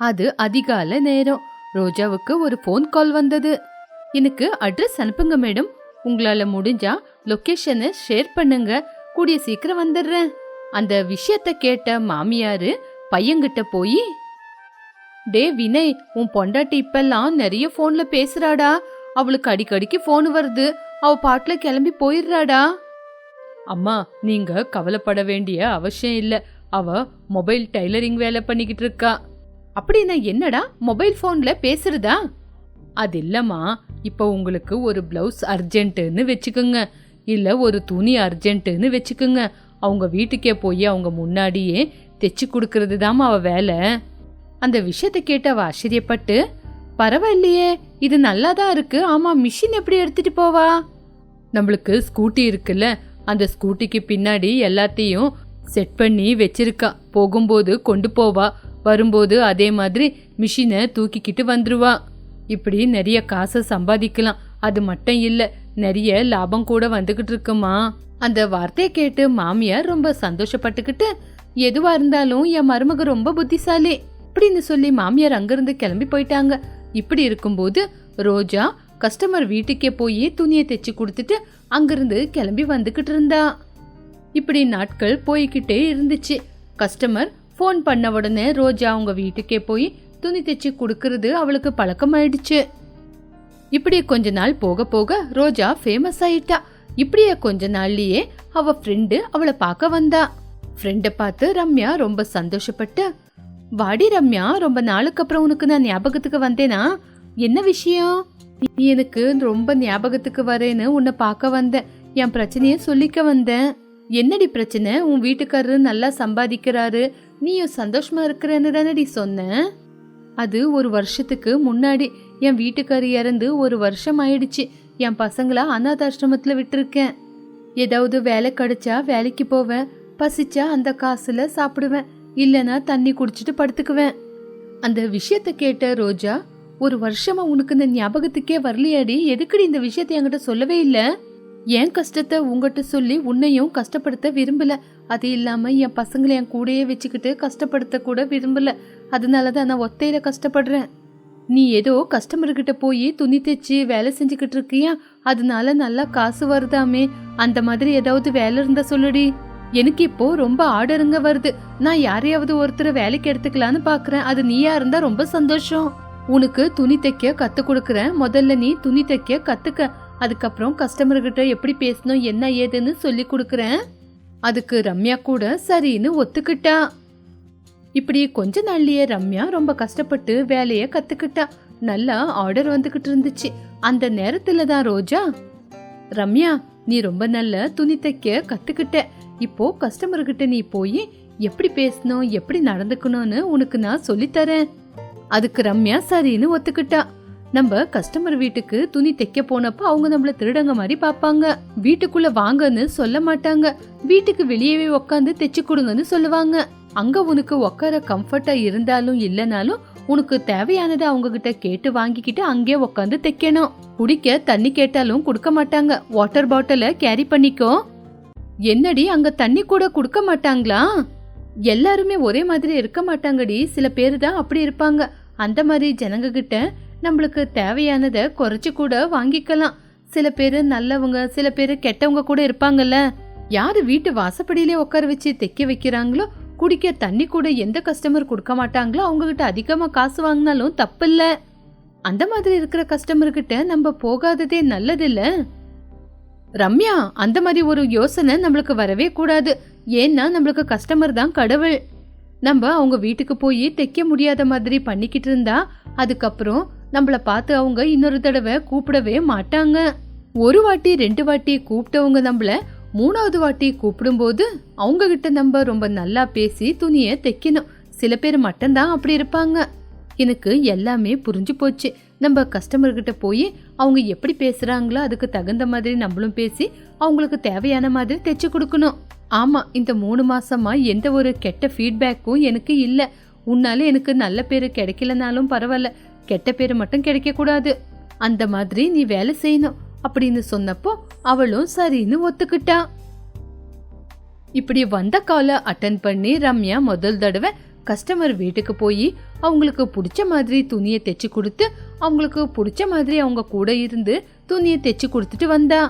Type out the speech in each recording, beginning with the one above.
அது அதிகாலை நேரம். ரோஜாவுக்கு ஒரு ஃபோன் கால் வந்தது. எனக்கு அட்ரஸ் அனுப்புங்க மேடம் உங்களால முடிஞ்சா லொக்கேஷனை ஷேர் பண்ணுங்க. கூடிய சீக்கிரம் வந்துடுறேன். அந்த விஷயத்த கேட்ட மாமியாரு பையன்கிட்ட போய் டே வினய் உன் பொண்டாட்டி இப்பெல்லாம் நிறைய ஃபோன்ல பேசுறாடா. அவளுக்கு அடிக்கடிக்கு ஃபோன் வருது. அவ பாட்டுல கிளம்பி போயிடுறாடா. அம்மா நீங்க கவலைப்பட வேண்டிய அவசியம் இல்லை. அவ மொபைல் டைலரிங் வேலை பண்ணிக்கிட்டு இருக்கா. அப்படின்னா என்னடா? மொபைல் ஃபோன்ல பேசுறதா? அது இல்லம்மா இப்போ உங்களுக்கு ஒரு பிளவுஸ் அர்ஜென்ட்டுன்னு வச்சுக்கோங்க. இல்லை ஒரு துணி அர்ஜென்ட்டுன்னு வச்சுக்கோங்க. அவங்க வீட்டுக்கே போய் அவங்க முன்னாடியே தைச்சு கொடுக்கறது அவள் வேலை. அந்த விஷயத்தை கேட்டு அவள் ஆச்சரியப்பட்டு பரவாயில்லையே இது நல்லா தான் இருக்கு. ஆமாம் மிஷின் எப்படி எடுத்துட்டு போவா? நம்மளுக்கு ஸ்கூட்டி இருக்குல்ல அந்த ஸ்கூட்டிக்கு பின்னாடி எல்லாத்தையும் செட் பண்ணி வச்சிருக்கா. போகும்போது கொண்டு போவா. வரும்போது அதே மாதிரி மிஷினை தூக்கிக்கிட்டு வந்துருவா. இப்படி நிறைய காசை சம்பாதிக்கலாம். அது மட்டும் இல்லை நிறைய லாபம் கூட வந்துகிட்டு இருக்குமா? அந்த வார்த்தையை கேட்டு மாமியார் ரொம்ப சந்தோஷப்பட்டுக்கிட்டு எதுவா இருந்தாலும் என் மருமக ரொம்ப புத்திசாலி அப்படின்னு சொல்லி மாமியார் அங்கிருந்து கிளம்பி போயிட்டாங்க. இப்படி இருக்கும்போது ரோஜா கஸ்டமர் வீட்டுக்கே போய் துணியை தைச்சு கொடுத்துட்டு அங்கிருந்து கிளம்பி வந்துகிட்டு இருந்தா. இப்படி நாட்கள் போய்கிட்டே இருந்துச்சு. கஸ்டமர் ஃபோன் பண்ண உடனே ரோஜா அவங்க வீட்டுக்கே போய் துணி தைச்சு கொடுக்கறது அவளுக்கு பழக்கமாயிடுச்சு. இப்படி கொஞ்ச நாள் போக போக ரோஜா ஃபேமஸ் ஆயிட்டா. இப்படியே கொஞ்ச நாள்லயே அவ ஃப்ரெண்டு அவளை பார்க்க வந்தா. ஃப்ரெண்டை பார்த்து ரம்யா ரொம்ப சந்தோஷப்பட்டு வாடி ரம்யா ரொம்ப நாளுக்கு அப்புறம் உனக்கு நான் ஞாபகத்துக்கு வந்தேனா? என்ன விஷயம்? நீ எனக்கு ரொம்ப ஞாபகத்துக்கு வரேன்னு உன்னை பார்க்க வந்தேன். என் பிரச்சனைய சொல்லிக்க வந்தேன். என்னடி பிரச்சனை? உன் வீட்டுக்காரரு நல்லா சம்பாதிக்கிறாரு. நீயும் சந்தோஷமா இருக்கிறேன்னு தானடி சொன்னேன் அது ஒரு வருஷத்துக்கு முன்னாடி என் வீட்டுக்காரி இறந்து ஒரு வருஷம் ஆயிடுச்சு. என் பசங்கள அனாதாசிரமத்துல விட்டுருக்கேன். ஏதாவது வேலை கிடைச்சா வேலைக்கு போவேன். பசிச்சா அந்த காசுல சாப்பிடுவேன். இல்லைன்னா தண்ணி குடிச்சிட்டு படுத்துக்குவேன். அந்த விஷயத்த கேட்ட ரோஜா ஒரு வருஷமா உனக்கு இந்த ஞாபகத்துக்கே வரலையாடி? எதுக்கடி இந்த விஷயத்த என்கிட்ட சொல்லவே இல்லை? என் கஷ்டத்தை உங்ககிட்ட சொல்லி உன்னையும் கஷ்டப்படுத்த விரும்பல. அது இல்லாமல் என் பசங்களை என் கூடயே வச்சுக்கிட்டு கஷ்டப்படுத்த கூட விரும்பல. அதனால தான் நான் ஒத்தையில கஷ்டப்படுறேன். நீ ஏதோ கஸ்டமர்கிட்ட போய் துணி தைச்சு வேலை செஞ்சுக்கிட்டு இருக்கியா? அதனால நல்லா காசு வருதாமே. அந்த மாதிரி ஏதாவது வேலை இருந்தா சொல்லுடி. எனக்கு இப்போ ரொம்ப ஆர்டருங்க வருது. நான் யாரையாவது ஒருத்தரை வேலைக்கு எடுத்துக்கலான்னு பாக்குறேன். அது நீயா இருந்தா ரொம்ப சந்தோஷம். உனக்கு துணி தைக்க கத்து கொடுக்குறேன். முதல்ல நீ துணி தைக்க கத்துக்க. அதுக்கப்புறம் கஸ்டமர்கிட்ட எப்படி பேசணும் என்ன ஏதுன்னு சொல்லி கொடுக்குறேன். அதுக்கு ரம்யா கூட சரின்னு ஒத்துக்கிட்டா. இப்படி கொஞ்ச நாள்லயே ரம்யா ரொம்ப கஷ்டப்பட்டு வேலைய கத்துக்கிட்டா. நல்லா ஆர்டர் வந்துகிட்டு இருந்துச்சு. அந்த நேரத்துல தான் ரோஜா ரம்யா நீ ரொம்ப நல்ல துணி தைக்க கத்துக்கிட்ட. இப்போ கஸ்டமர்கிட்ட நீ போய் எப்படி பேசணும் எப்படி நடந்துக்கணும்னு உனக்கு நான் சொல்லித்தரேன். அதுக்கு ரம்யா சரின்னு ஒத்துக்கிட்டா. நம்ம கஸ்டமர் வீட்டுக்கு துணி தைக்க போனப்ப அவங்க நம்மள திருடங்க மாதிரி பாப்பாங்க வீட்டுக்குள்ள வாங்கன்னு சொல்ல மாட்டாங்க. வீட்டுக்கு வெளியவே உக்காந்து தைச்சு கொடுங்கன்னு சொல்லுவாங்க. அங்க உனக்கு உட்கார கம்ஃபர்ட்டா இருந்தாலும் இல்லைனாலும் உனக்கு தேவையானதை அவங்க கிட்ட கேட்டு வாங்கிக்கிட்டு அங்கேயே உட்காந்து தைக்கணும். குடிக்க தண்ணி கேட்டாலும் கொடுக்க மாட்டாங்க. வாட்டர் பாட்டில கேரி பண்ணிக்கோ. என்னடி அங்க தண்ணி கூட கொடுக்க மாட்டாங்களா? எல்லாருமே ஒரே மாதிரி இருக்க மாட்டாங்கடி. சில பேர் தான் அப்படி இருப்பாங்க. அந்த மாதிரி ஜனங்க கிட்ட நம்மளுக்கு தேவையானதை குறைச்சி கூட வாங்கிக்கலாம். சில பேர் நல்லவங்க சில பேர் கெட்டவங்க கூட இருப்பாங்கல்ல. யாரு வீட்டு வாசப்படியிலே உட்கார வச்சு தைக்க வைக்கிறாங்களோ குடிக்க தண்ணி கூட எந்த கஸ்டமர் கொடுக்க மாட்டாங்களோ அவங்ககிட்ட அதிகமாக காசு வாங்கினாலும் தப்பில்ல. அந்த மாதிரி இருக்கிற கஸ்டமர்கிட்ட நம்ம போகாததே நல்லதில்ல. ரம்யா அந்த மாதிரி ஒரு யோசனை நம்மளுக்கு வரவே கூடாது. ஏன்னா நம்மளுக்கு கஸ்டமர் தான் கடவுள். நம்ம அவங்க வீட்டுக்கு போய் தைக்க முடியாத மாதிரி பண்ணிக்கிட்டு இருந்தா அதுக்கப்புறம் நம்மள பார்த்து அவங்க இன்னொரு தடவை கூப்பிடவே மாட்டாங்க. ஒரு வாட்டி ரெண்டு வாட்டி கூப்பிட்டவங்க நம்மள மூணாவது வாட்டி கூப்பிடும்போது அவங்க கிட்ட நம்ம ரொம்ப நல்லா பேசி துணியை தைக்கணும். சில பேர் மட்டும்தான் அப்படி இருப்பாங்க. எனக்கு எல்லாமே புரிஞ்சு போச்சு. நம்ம கஸ்டமர்கிட்ட போய் அவங்க எப்படி பேசுகிறாங்களோ அதுக்கு தகுந்த மாதிரி நம்மளும் பேசி அவங்களுக்கு தேவையான மாதிரி தைச்சு கொடுக்கணும். ஆமாம் இந்த மூணு மாதமாக எந்த ஒரு கெட்ட ஃபீட்பேக்கும் எனக்கு இல்லை. உன்னால எனக்கு நல்ல பேர் கிடைக்கலனாலும் பரவாயில்ல. கெட்ட பேர் மட்டும் கிடைக்கக்கூடாது அந்த மாதிரி நீ வேலை செய்யணும் அப்படின்னு சொன்னப்போ அவளும் சரின்னு ஒத்துக்கிட்டா. இப்படி வந்த காலை அட்டன் பண்ணி ரம்யா முதல் தடவை கஸ்டமர் வீட்டுக்கு போய் அவங்களுக்கு பிடிச்ச மாதிரி துணியை தைச்சு கொடுத்து அவங்களுக்கு பிடிச்ச மாதிரி அவங்க கூட இருந்து துணியை தைச்சு கொடுத்துட்டு வந்தா.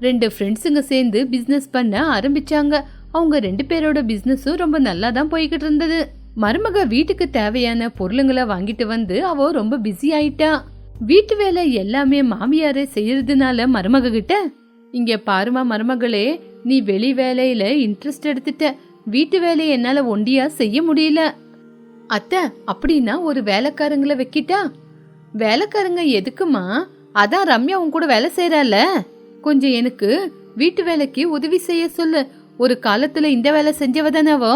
ரெண்டு ஃப்ரெண்ட்ஸுங்க சேர்ந்து பிஸ்னஸ் பண்ண ஆரம்பிச்சாங்க. அவங்க ரெண்டு பேரோட பிஸ்னஸும் ரொம்ப நல்லா தான் போய்கிட்டு இருந்தது. மருமக வீட்டுக்கு தேவையான பொருளுங்களை வாங்கிட்டு வந்து அவ ரொம்ப பிஸி ஆயிட்டா. வீட்டு வேலை எல்லாமே மாமியாரே செய்யறதுனால மருமக கிட்ட இங்க பாருமா மருமகளே நீ வெளி வேலையில இன்ட்ரெஸ்ட் எடுத்துட்ட. வீட்டு வேலையை என்னால ஒண்டியா செய்ய முடியல. அத்தை அப்படின்னா ஒரு வேலைக்காரங்களை வைக்கிட்டா? வேலைக்காரங்க எதுக்குமா? அதான் ரம்யா உன் கூட வேலை செய்யறால கொஞ்சம் எனக்கு வீட்டு வேலைக்கு உதவி செய்ய சொல்லு. ஒரு காலத்துல இந்த வேலை செஞ்சவ தானவோ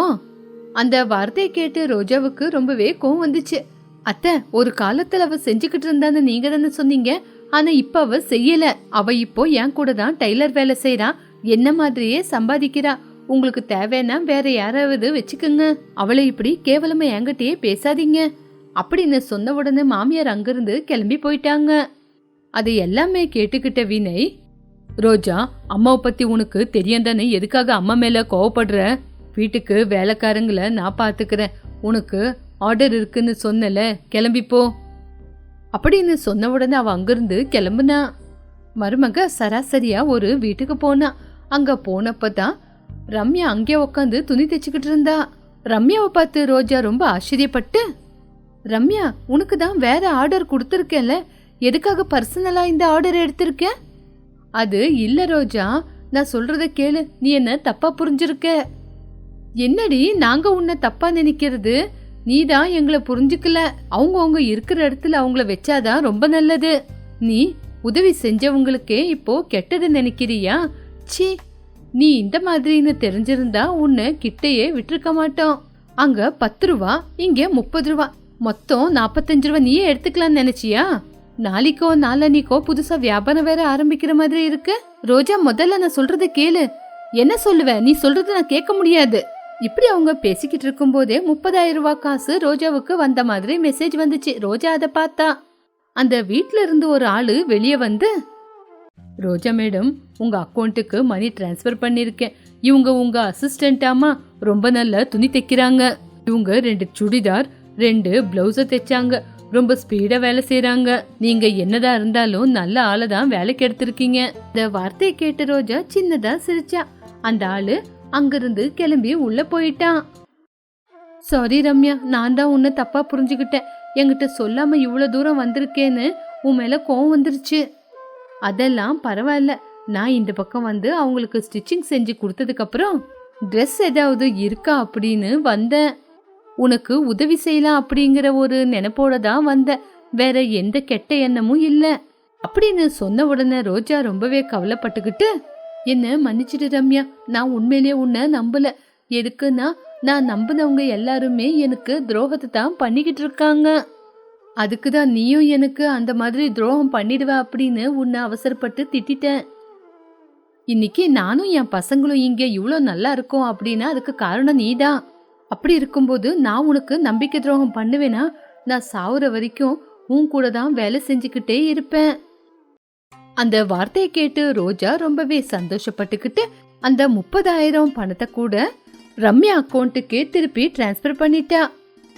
அந்த வார்த்தையை கேட்டு ரோஜாவுக்கு ரொம்பவே கோவம் வந்துச்சு. அத்தை ஒரு காலத்துல அவ செஞ்சுக்கிட்டு இருந்தான்னு நீங்க தானே சொன்னீங்க. ஆனா இப்ப அவ செய்யல. அவ இப்போ என் கூட தான் டைலர் வேலை செய்யறா என்ன மாதிரியே சம்பாதிக்கிறா. உங்களுக்கு தேவைன்னா வேற யாராவது வச்சுக்கோங்க. அவளை இப்படி கேவலமா என்கிட்டயே பேசாதீங்க. அப்படின்னு சொன்ன உடனே மாமியார் அங்கிருந்து கிளம்பி போயிட்டாங்க. அது எல்லாமே கேட்டுக்கிட்ட வினய் ரோஜா அம்மாவை பத்தி உனக்கு தெரியும் தானே எதுக்காக அம்மா மேல கோவப்படுற? வீட்டுக்கு வேலைக்காரங்களை நான் பார்த்துக்கிறேன். உனக்கு ஆர்டர் இருக்குன்னு சொன்னல கிளம்பிப்போ அப்படின்னு சொன்ன உடனே அவ அங்கிருந்து கிளம்புனா. மருமக சராசரியா ஒரு வீட்டுக்கு போனா. அங்க போனப்பதான் ரம்யா அங்கே உட்காந்து துணி தைச்சுக்கிட்டு இருந்தா. ரம்யாவை பார்த்து ரோஜா ரொம்ப ஆச்சரியப்பட்டு ரம்யா உனக்கு தான் வேற ஆர்டர் கொடுத்துருக்கேன்ல. எதுக்காக பர்சனலா இந்த ஆர்டர் எடுத்திருக்க? அது இல்ல ரோஜா. நான் சொல்றத கேளு. நீ என்ன தப்பா புரிஞ்சிருக்க? என்னடி நாங்க உன்னை தப்பா நினைக்கிறது? நீ தான் எங்களை புரிஞ்சுக்கல. அவங்க அவங்க இருக்கிற இடத்துல அவங்கள வச்சாதான் ரொம்ப நல்லது. நீ உதவி செஞ்சவங்களுக்கே இப்போ கெட்டது நினைக்கிறியா? ச்சீ நீ இந்த மாதிரின்னு தெரிஞ்சிருந்தா உன்னை கிட்டையே விட்டுருக்க மாட்டோம். அங்க பத்து ரூபா இங்க முப்பது ரூபா மொத்தம் நாற்பத்தஞ்சு ரூபா நீயே எடுத்துக்கலாம்னு நினைச்சியா? நாளைக்கோ நாளன்னைக்கோ புதுசா வியாபாரம் வேற ஆரம்பிக்கிற மாதிரி இருக்கு. ரோஜா முதல்ல நான் சொல்றத கேளு. என்ன சொல்லுவ? நீ சொல்றத நான் கேட்க முடியாது. இப்படி அவங்க பேசிக்கிட்டு இருக்கும்போதே முப்பதாயிரம் ரூபாய் காசு ரோஜாவுக்கு வந்த மாதிரி மெசேஜ் வந்துச்சு. ரோஜா அதை பார்த்தா. அந்த வீட்டில இருந்து ஒரு ஆளு வெளியே வந்து ரோஜா மேடம் உங்க அக்கௌண்ட்டுக்கு மணி டிரான்ஸ்ஃபர் பண்ணியிருக்கேன் இவங்க உங்க அசிஸ்டண்டாமா ரொம்ப நல்லா துணி தைக்கிறாங்க. இவங்க ரெண்டு சுடிதார் ரெண்டு பிளவுஸை தைச்சாங்க. ரொம்ப ஸ்பீடா வேலை செய்கிறாங்க நீங்க என்னதான் இருந்தாலும் நல்ல ஆளை தான் வேலைக்கு எடுத்திருக்கீங்க. இந்த வார்த்தையை கேட்ட ரோஜா சின்னதா சிரிச்சா. அந்த ஆளு அங்கிருந்து கிளம்பி உள்ள போயிட்டான். சாரி ரம்யா நான் தான் உன்னை தப்பா புரிஞ்சுக்கிட்டேன். என்கிட்ட சொல்லாம இவ்வளோ தூரம் வந்திருக்கேன்னு உன் மேல கோவம் வந்துருச்சு. அதெல்லாம் பரவாயில்ல. நான் இந்த பக்கம் வந்து அவங்களுக்கு ஸ்டிச்சிங் செஞ்சு கொடுத்ததுக்கப்புறம் ட்ரெஸ் ஏதாவது இருக்கா அப்படின்னு வந்தேன். உனக்கு உதவி செய்யலாம் அப்படிங்கிற ஒரு நினைப்போட தான் வந்தேன். வேற எந்த கெட்ட எண்ணமும் இல்லை. அப்படின்னு சொன்ன உடனே ரோஜா ரொம்பவே கவலைப்பட்டுக்கிட்டு என்ன மன்னிச்சிடு ரம்யா நான் உண்மையிலேயே உன்னை நம்பல. எதுக்குன்னா நான் நம்பினவங்க எல்லாருமே எனக்கு துரோகத்தை தான் பண்ணிக்கிட்டு இருக்காங்க. அதுக்கு தான் நீயும் எனக்கு அந்த மாதிரி துரோகம் பண்ணிடுவ அப்படின்னு உன்னை அவசரப்பட்டு திட்டிட்டேன். இன்னைக்கு நானும் என் பசங்களும் இங்கே இவ்வளோ நல்லா இருக்கோம் அப்படின்னா அதுக்கு காரணம் நீதான். அப்படி இருக்கும்போது நான் உனக்கு நம்பிக்கை துரோகம் பண்ணுவேனா? நான் சாவுற வரைக்கும் உன் கூட தான் வேலை செஞ்சுக்கிட்டே இருப்பேன். அந்த வார்த்தையை கேட்டு ரோஜா ரொம்பவே சந்தோஷப்பட்டுக்கிட்டு அந்த முப்பதாயிரம் பணத்தை கூட ரம்யா அக்கௌண்ட்டுக்கே திருப்பி டிரான்ஸ்ஃபர் பண்ணிட்டா.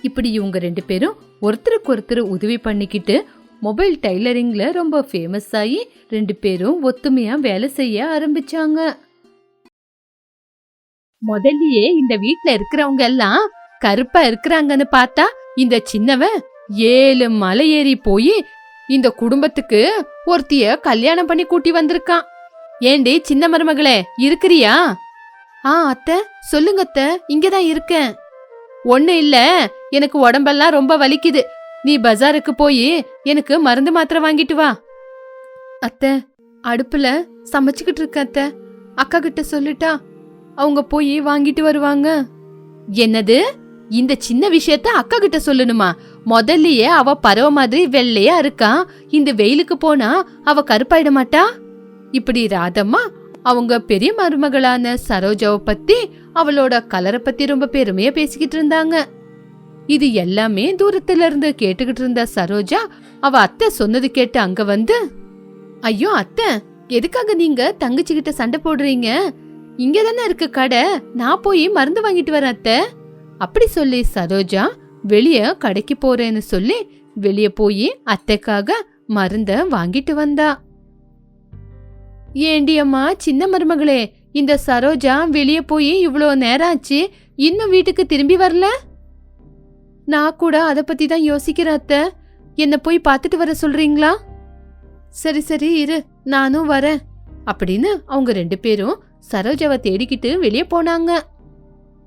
இப்படி இவங்க ரெண்டு பேரும் ஒருத்தருக்கு ஒருத்தர் உதவி பண்ணிக்கிட்டு மொபைல் டைலரிங்ல ரொம்ப ஃபேமஸ் ஆகி ரெண்டு பேரும் ஒத்துமையா வேலை செய்ய ஆரம்பிச்சாங்க. முதல்லயே இந்த வீட்ல இருக்கிறவங்க எல்லாம் கருப்பா இருக்கிறாங்கன்னு பார்த்தா இந்த சின்னவன் ஏழு மலை ஏறி போய் இந்த குடும்பத்துக்கு ஒருத்திய கல்யாணம் பண்ணி கூட்டி வந்திருக்கான். ஏண்டி சின்ன மருமகளே இருக்கிறியா? ஆ அத்தை சொல்லுங்க அத்தை இங்கதான் இருக்கேன். ஒண்ணு இல்ல எனக்கு உடம்பெல்லாம் ரொம்ப வலிக்குது. நீ பஜாருக்கு போய் எனக்கு மருந்து மாத்திரை வாங்கிட்டு வா. அத்தை அடுப்புல சமைச்சுக்கிட்டு இருக்க அத்தை. அக்கா கிட்ட சொல்லிட்டா அவங்க போய் வாங்கிட்டு வருவாங்க. என்னது? இந்த சின்ன விஷயத்த அக்கா கிட்ட சொல்லணுமா? முதல்லயே அவ பறவை மாதிரி வெள்ளையா இருக்கா? இந்த வெயிலுக்கு போனா அவ கருப்பாயிட மாட்டா? இப்படி ராதம்மா அவங்க பெரிய மருமகளான சரோஜாவை பத்தி அவளோட கலரை பத்தி ரொம்ப பெருமையா பேசிக்கிட்டு இருந்தாங்க. இது எல்லாமே தூரத்துல இருந்து கேட்டுக்கிட்டு இருந்த சரோஜா அவ அத்தை சொன்னது கேட்டு அங்க வந்து ஐயோ அத்தை எதுக்காக நீங்க தங்கச்சி கிட்ட சண்டை போடுறீங்க? இங்க தானே இருக்கு கடை. நான் போய் மருந்து வாங்கிட்டு வரேன் அத்தை. அப்படி சொல்லி சரோஜா வெளிய கடைக்கு போறேன்னு சொல்லி வெளிய போய் அத்தைக்காக மருந்த வாங்கிட்டு வந்தா. ஏண்டி அம்மா சின்ன மருமகளே இந்த சரோஜா வெளிய போய் இவ்வளோ நேரம் ஆச்சு இன்னும் வீட்டுக்கு திரும்பி வரல? நான் கூட அதை பத்தி தான் யோசிக்கிறேன் அத்தை. என்ன போய் பார்த்துட்டு வர சொல்றீங்களா? சரி சரி இரு நானும் வரேன் அப்படின்னு அவங்க ரெண்டு பேரும் சரோஜாவை தேடிக்கிட்டு வெளியே போனாங்க.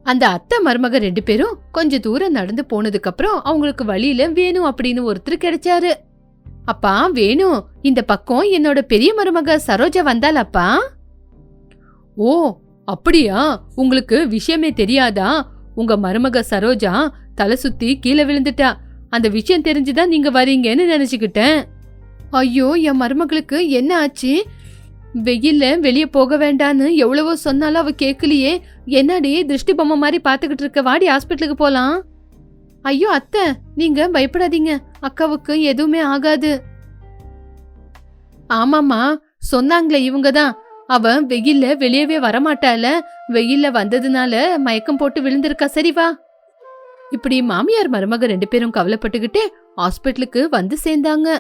அந்த அத்தை மருமக ரெண்டு பேரும் கொஞ்ச தூரம் நடந்து போனதுக்கு அப்புறம் அவங்களுக்கு வழியில வேணும் அப்படின்னு ஒருத்தர் கிடைச்சாரு. அப்பா வேணும் இந்த பக்கம் என்னோட பெரிய மருமக சரோஜா வந்தாலப்பா ஓ அப்படியா? உங்களுக்கு விஷயமே தெரியாதா? உங்க மருமக சரோஜா தலை சுத்தி கீழே விழுந்துட்டா. அந்த விஷயம் தெரிஞ்சுதான் நீங்க வரீங்கன்னு நினைச்சுக்கிட்டேன். ஐயோ என் மருமகளுக்கு என்ன ஆச்சு? வெயில்ல வெளியே போக வேண்டான்னு எவ்வளவோ சொன்னாலும் அவ கேட்கலையே என்னடி திருஷ்டி பொம்மை மாதிரி பார்த்துக்கிட்டு இருக்க? வாடி ஹாஸ்பிட்டலுக்கு போலாம். ஐயோ அத்தை நீங்க பயப்படாதீங்க. அக்காவுக்கு எதுவுமே ஆகாது. ஆமாமா சொன்னாங்களே இவங்க தான் அவன் வெயில்ல வெளியவே வரமாட்டால வெயில்ல வந்ததுனால மயக்கம் போட்டு விழுந்திருக்கா. சரி வா. இப்படி மாமியார் மருமக ரெண்டு பேரும் கவலைப்பட்டுக்கிட்டே ஹாஸ்பிட்டலுக்கு வந்து சேர்ந்தாங்க.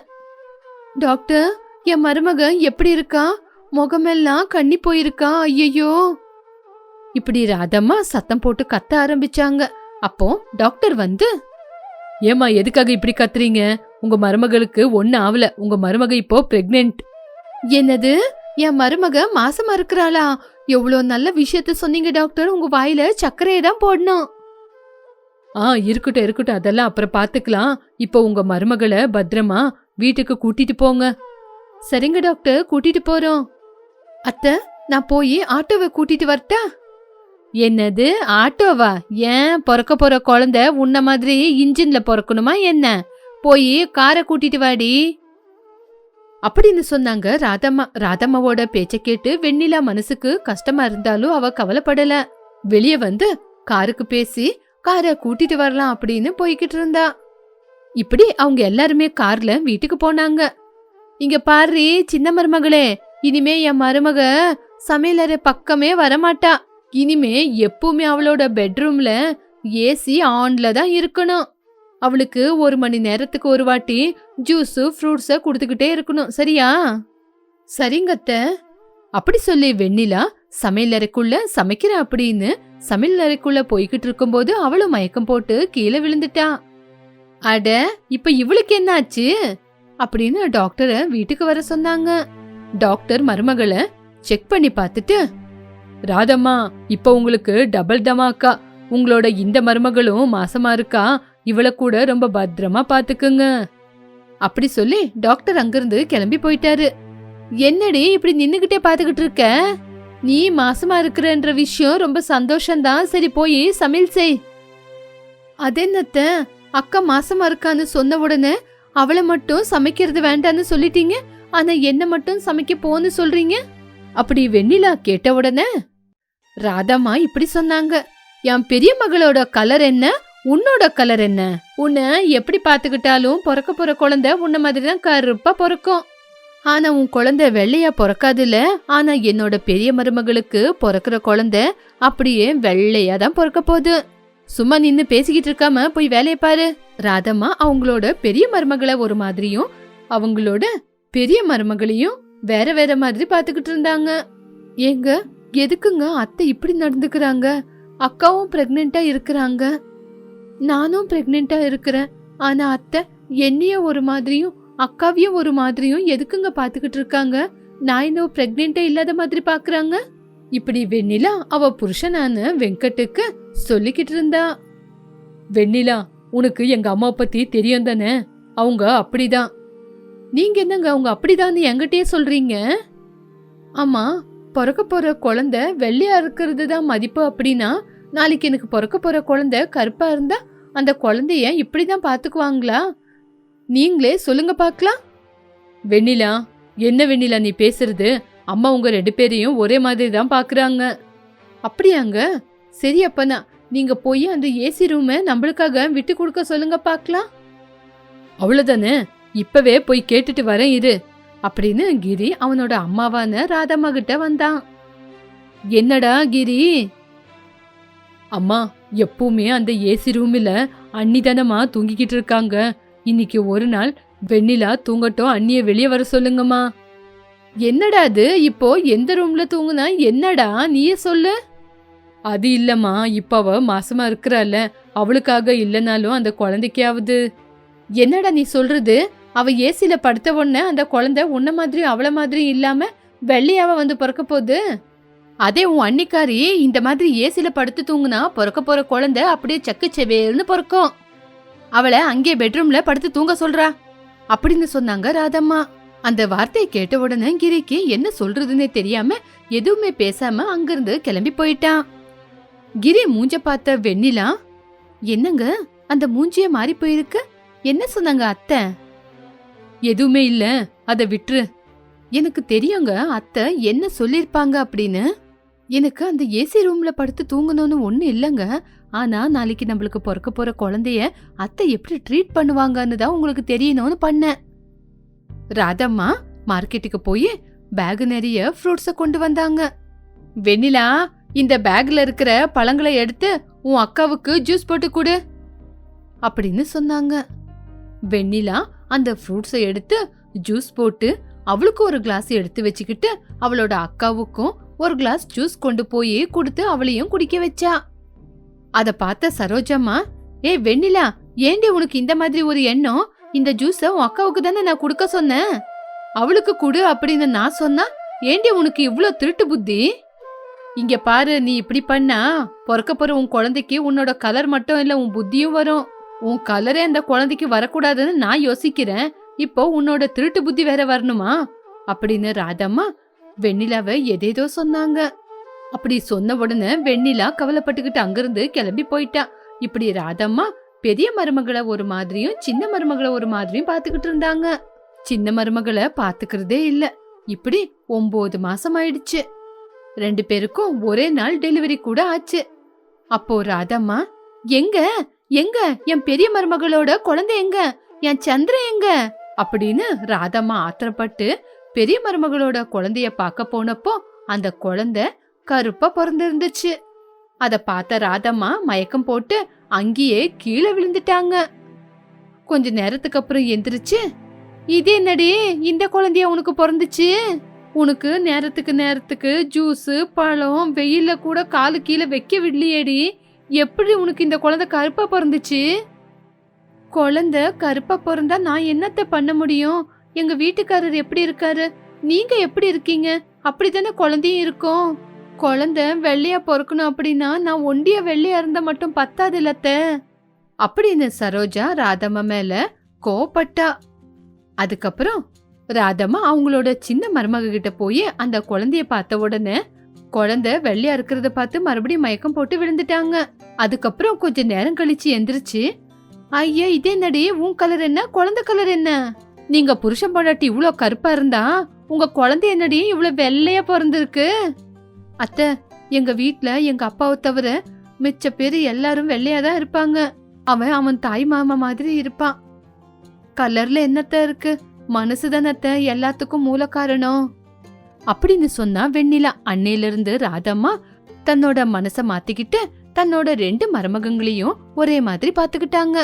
டாக்டர் என் மருமக எப்படி இருக்கா? முகமெல்லாம் கண்ணி போயிருக்கா ஐயையோ. இப்படி ராதம்மா சத்தம் போட்டு கத்த ஆரம்பிச்சாங்க. அப்போ டாக்டர் வந்து ஏமா எதுக்காக இப்படி கத்துறீங்க? உங்க மருமகளுக்கு ஒண்ணு ஆவல. உங்க மருமக இப்போ பிரெக்னென்ட் என்னது? என் மருமக மாசமா இருக்கிறாளா? எவ்வளோ நல்ல விஷயத்த சொன்னீங்க டாக்டர். உங்க வாயில சர்க்கரையை தான் போடணும். ஆ இருக்கட்டும் இருக்கட்டும். அதெல்லாம் அப்புறம் பார்த்துக்கலாம் இப்போ உங்க மருமகளை பத்திரமா வீட்டுக்கு கூட்டிட்டு போங்க. சரிங்க டாக்டர் கூட்டிட்டு போறோம். அத்தை நான் போய் ஆட்டோவை கூட்டிட்டு வரட்டா? என்னது ஆட்டோவா? ஏன் பிறக்க போற குழந்தை உன்ன மாதிரி இன்ஜின்ல பிறக்கணுமா என்ன? போய் காரை கூட்டிட்டு வாடி. அப்படின்னு சொன்னாங்க ராதம்மா. ராதம்மாவோட பேச்ச கேட்டு வெண்ணிலா மனசுக்கு கஷ்டமா இருந்தாலும் அவ கவலைப்படல. வெளியே வந்து காருக்கு பேசி காரை கூட்டிட்டு வரலாம் அப்படின்னு போய்கிட்டு இருந்தா. இப்படி அவங்க எல்லாருமே கார்ல வீட்டுக்கு போனாங்க. இங்க பாரு சின்ன மருமகளே இனிமே என் மருமக சமையலறை பக்கமே வரமாட்டா. இனிமே எப்பவுமே அவளோட பெட்ரூம்ல ஏசி ஆன்ல தான் இருக்கணும். அவளுக்கு ஒரு மணி நேரத்துக்கு ஒரு வாட்டி ஜூஸு ஃப்ரூட்ஸை கொடுத்துக்கிட்டே இருக்கணும். சரியா? சரிங்கத்த அப்படி சொல்லி வெண்ணிலா சமையலறைக்குள்ள சமைக்கிற அப்படின்னு சமையலறைக்குள்ள போய்கிட்டு இருக்கும்போது அவளும் மயக்கம் போட்டு கீழே விழுந்துட்டா. அட இப்ப இவளுக்கு என்னாச்சு? அப்படின்னு டாக்டரை வீட்டுக்கு வர சொன்னாங்க. டாக்டர் மருமகளை செக் பண்ணி பார்த்துட்டு ராதம்மா இப்ப உங்களுக்கு டபுள் தமாக்கா உங்களோட இந்த மருமகளும் மாசமா இருக்கா? இவளை கூட ரொம்ப பத்திரமா பாத்துக்குங்க அப்படி சொல்லி டாக்டர் அங்கிருந்து கிளம்பி போயிட்டாரு. என்னடி இப்படி நின்னுகிட்டே பாத்துக்கிட்டு இருக்க? நீ மாசமா இருக்கிறன்ற விஷயம் ரொம்ப சந்தோஷம்தான். சரி போய் சமையல் செய். அதென்னத்த? அக்கா மாசமா இருக்கான்னு சொன்ன உடனே அவளை மட்டும் சமைக்கிறது வேண்டான்னு சொல்லிட்டீங்க? ஆனா என்ன மட்டும் சமைக்க போன்னு சொல்றீங்க? அப்படி வெண்ணிலா கேட்ட உடனே ராதாமா இப்படி சொன்னாங்க. என் பெரிய மகளோட கலர் என்ன? உன்னோட கலர் என்ன? உன்னை எப்படி பாத்துக்கிட்டாலும் பிறக்க போற குழந்தை உன்ன மாதிரி தான் கருப்பா பிறக்கும். ஆனா உன் குழந்தை வெள்ளையா பிறக்காதுல்ல? ஆனா என்னோட பெரிய மருமகளுக்கு பிறக்கிற குழந்தை அப்படியே வெள்ளையா தான் பிறக்க போகுது. சும்மா நின்னு பேசிக்கிட்டு இருக்காம போய் வேலையை பாரு. ராதம்மா அவங்களோட பெரிய மருமகளை ஒரு மாதிரியும் அவங்களோட பெரிய மருமகளையும் வேற வேற மாதிரி பாத்துக்கிட்டு இருந்தாங்க. ஏங்க எதுக்குங்க அத்தை இப்படி நடந்துக்கிறாங்க? அக்காவும் பிரெக்னெண்டா இருக்கிறாங்க. நானும் பிரெக்னெண்டா இருக்கிறேன். ஆனா அத்தை என்னைய ஒரு மாதிரியும் அக்காவையும் ஒரு மாதிரியும் எதுக்குங்க பாத்துக்கிட்டு இருக்காங்க? நான் இன்னும் பிரெக்னெண்டா இல்லாத மாதிரி பாக்குறாங்க இப்படி வெண்ணிலா அவ புருஷனான வெங்கட்டுக்கு சொல்லிக்கிட்டு இருந்தா. வெண்ணிலா உனக்கு எங்க அம்மா பத்தி தெரியும் தானே? அவங்க அப்படிதான். நீங்க என்னங்க அவங்க அப்படிதான் என்கிட்டயே சொல்றீங்க? ஆமா பிறக்க போற குழந்தை வெள்ளையா இருக்கிறது தான் மதிப்பு அப்படின்னா நாளைக்கு எனக்கு பிறக்க போற குழந்தை கருப்பா இருந்தா அந்த குழந்தைய இப்படிதான் பாத்துக்குவாங்களா? நீங்களே சொல்லுங்க பார்க்கலாம் வெண்ணிலா என்ன வெண்ணிலா நீ பேசுறது? அம்மா உங்க ரெண்டு பேரையும் ஒரே மாதிரி தான் பாக்குறாங்க. அப்படியாங்க? சரி அப்பனா நீங்க போய் அந்த ஏசி ரூமை நம்மளுக்காக விட்டு கொடுக்க சொல்லுங்க பார்க்கலாம் அவ்வளோதானே இப்பவே போய் கேட்டுட்டு வரேன் இரு. அப்படின்னு கிரி அவனோட அம்மாவான ராதம்மா கிட்ட வந்தான். என்னடா கிரி? அம்மா எப்பவுமே அந்த ஏசி ரூமில் அன்னிதனமா தூங்கிக்கிட்டு இருக்காங்க. இன்னைக்கு ஒரு நாள் வெண்ணிலா தூங்கட்டும் அண்ணிய வெளியே வர சொல்லுங்கம்மா. என்னடா அது? இப்போ எந்த ரூம்ல தூங்குனா என்னடா? நீயே சொல்லு. அது இல்லம்மா இப்போ அவ மாசமா இருக்கிறாள் அவளுக்காக இல்லைனாலும் அந்த குழந்தைக்காவது. என்னடா நீ சொல்றது? அவள் ஏசியில் படுத்த உடனே அந்த குழந்தை உன்ன மாதிரி அவள மாதிரி இல்லாமல் வெள்ளையாவ வந்து பிறக்க போகுது. அதே உன் அன்னிக்காரி இந்த மாதிரி ஏசியில் படுத்து தூங்குனா பிறக்க போகிற குழந்தை அப்படியே சக்கு செவேல்னு பிறக்கும். அவளை அங்கே பெட்ரூமில் படுத்து தூங்க சொல்கிறா அப்படின்னு சொன்னாங்க ராதம்மா. அந்த வார்த்தையை கேட்ட உடனே கிரிக்கு என்ன சொல்றதுன்னே தெரியாம எதுவுமே பேசாம அங்கிருந்து கிளம்பி போயிட்டான். கிரி மூஞ்ச பார்த்த வெண்ணிலா என்னங்க? அந்த மூஞ்சிய மாறி போயிருக்கு? என்ன சொன்னாங்க அத்தை? எதுவுமே இல்ல. அத விட்டுரு எனக்கு தெரியுங்க அத்தை என்ன சொல்லிருப்பாங்க அப்படின்னு. எனக்கு அந்த ஏசி ரூம்ல படுத்து தூங்கணும்னு ஒண்ணு இல்லைங்க. ஆனா நாளைக்கு நம்மளுக்கு பிறக்க போற குழந்தைய அத்தை எப்படி ட்ரீட் பண்ணுவாங்கன்னு தான் உங்களுக்கு தெரியணும்னு பண்ணேன். ராதம்மா மார்க்கெட்டுக்கு போய் பேக் நிறைய ஃப்ரூட்ஸ கொண்டு வந்தாங்க. வெண்ணிலா இந்த பேக்ல இருக்கிற பழங்களை எடுத்து உன் அக்காவுக்கு ஜூஸ் போட்டு கொடு. அப்படின்னு சொன்னாங்க. வெண்ணிலா அந்த ஃப்ரூட்ஸை எடுத்து ஜூஸ் போட்டு அவளுக்கு ஒரு கிளாஸ் எடுத்து வச்சுக்கிட்டு அவளோட அக்காவுக்கும் ஒரு கிளாஸ் ஜூஸ் கொண்டு போய் கொடுத்து அவளையும் குடிக்க வச்சா. அதை பார்த்த சரோஜம்மா ஏ வெண்ணிலா ஏண்டி உனக்கு இந்த மாதிரி ஒரு எண்ணம்? இந்த ஜூஸை உன் அக்காவுக்கு தானே நான் கொடுக்க சொன்னேன். அவளுக்கு கொடு அப்படின்னு நான் சொன்னா ஏண்டி உனக்கு இவ்வளோ திருட்டு புத்தி? இங்க பாரு நீ இப்படி பண்ணா பிறக்க போற உன் குழந்தைக்கு உன்னோட கலர் மட்டும் இல்ல உன் புத்தியும் வரும். உன் கலரே அந்த குழந்தைக்கு வரக்கூடாதுன்னு நான் யோசிக்கிறேன். இப்போ உன்னோட திருட்டு புத்தி வேற வரணுமா? அப்படின்னு ராதம்மா வெண்ணிலாவை எதேதோ சொன்னாங்க. அப்படி சொன்ன உடனே வெண்ணிலா கவலைப்பட்டுக்கிட்டு அங்கிருந்து கிளம்பி போயிட்டா. இப்படி ராதம்மா பெரிய மருமகளை ஒரு மாதிரியும் சின்ன மருமகளை ஒரு மாதிரியும் பாத்துக்கிட்டு இருந்தாங்க. சின்ன மருமகளை பாத்துக்கிறதே இல்ல. இப்படி ஒன்பது மாசம் ஆயிடுச்சு. ரெண்டு பேருக்கும் ஒரே நாள் டெலிவரி கூட ஆச்சு. அப்போ ராதம்மா எங்க? எங்க? என் பெரிய மருமகளோட குழந்தை எங்க? என் சந்திரன் எங்க? அப்படின்னு ராதம்மா ஆத்திரப்பட்டு பெரிய மருமகளோட குழந்தைய பார்க்க போனப்போ அந்த குழந்தை கருப்பா பிறந்திருந்துச்சு. அத பார்த்த ராதம்மா மயக்கம் போட்டு அங்கேயே கீழே விழுந்துட்டாங்க. கொஞ்ச நேரத்துக்கு அப்புறம் எந்திரிச்சு இது என்னடி? இந்த குழந்தைய உனக்கு பிறந்துச்சு? உனக்கு நேரத்துக்கு நேரத்துக்கு ஜூஸ் பழம் வெயில்ல கூட காலு கீழே வைக்க விடலையேடி? எப்படி உனக்கு இந்த குழந்தை கருப்பா பிறந்துச்சு? குழந்தை கருப்பா பிறந்தா நான் என்னத்த பண்ண முடியும்? எங்க வீட்டுக்காரர் எப்படி இருக்காரு? நீங்க எப்படி இருக்கீங்க? அப்படித்தானே குழந்தையும் இருக்கும். குழந்தை வெள்ளையா பிறக்கணும் அப்படின்னா நான் ஒண்டிய வெள்ளையா இருந்தா மட்டும் பத்தாது இல்லத்த அப்படின்னு சரோஜா ராதம்மா மேல கோபப்பட்டா அதுக்கப்புறம் ராதம்மா அவங்களோட சின்ன மருமக கிட்ட போய் அந்த குழந்தைய பார்த்த உடனே குழந்தை வெள்ளையா இருக்கிறத பார்த்து மறுபடியும் மயக்கம் போட்டு விழுந்துட்டாங்க. அதுக்கப்புறம் கொஞ்ச நேரம் கழிச்சு எந்திரிச்சு ஐயா இதே நடி உன் கலர் என்ன? குழந்தை கலர் என்ன? நீங்க புருஷன் பொண்டாட்டி இவ்வளோ கருப்பா இருந்தா உங்க குழந்தை என்னடி இவ்வளோ வெள்ளையா பிறந்திருக்கு? அத்தை எங்க வீட்ல எங்க அப்பாவை தவிர மிச்ச பேர் எல்லாரும் வெள்ளையா தான் இருப்பாங்க. அவன் அவன் தாய் மாமா மாதிரி இருப்பான். கலர்ல என்னத்த இருக்கு? மனசு தானத்த எல்லாத்துக்கும் மூல காரணம் அப்படின்னு சொன்னா வெண்ணிலா அன்னையில இருந்து ராதம்மா தன்னோட மனச மாத்திக்கிட்டு தன்னோட ரெண்டு மருமகங்களையும் ஒரே மாதிரி பாத்துக்கிட்டாங்க